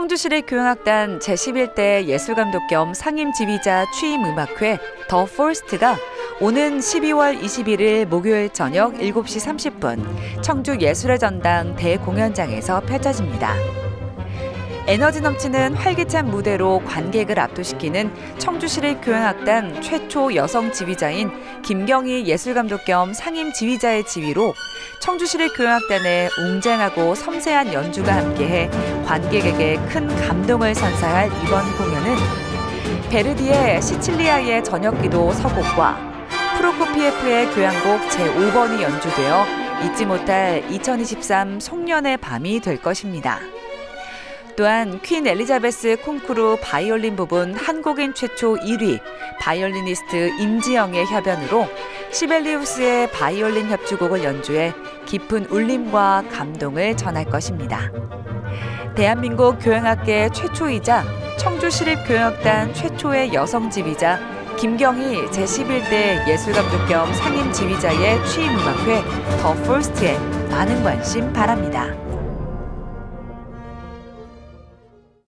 청주시립 교향악단 제11대 예술감독 겸 상임 지휘자 취임 음악회 더 포스트가 오는 12월 21일 목요일 저녁 7시 30분 청주 예술의 전당 대공연장에서 펼쳐집니다. 에너지 넘치는 활기찬 무대로 관객을 압도시키는 청주시립 교향악단 최초 여성 지휘자인 김경희 예술감독 겸 상임 지휘자의 지휘로 청주시립 교향악단의 웅장하고 섬세한 연주가 함께해 관객에게 큰 감동을 선사할 이번 공연은 베르디의 시칠리아의 저녁기도 서곡과 프로코피에프의 교향곡 제5번이 연주되어 잊지 못할 2023 송년의 밤이 될 것입니다. 또한 퀸 엘리자베스 콩쿠르 바이올린 부분 한국인 최초 1위 바이올리니스트 임지영의 협연으로 시벨리우스의 바이올린 협주곡을 연주해 깊은 울림과 감동을 전할 것입니다. 대한민국 교향악계 최초이자 청주시립교향악단 최초의 여성 지휘자 김경희 제11대 예술감독 겸 상임 지휘자의 취임 음악회 더 포스트에 많은 관심 바랍니다.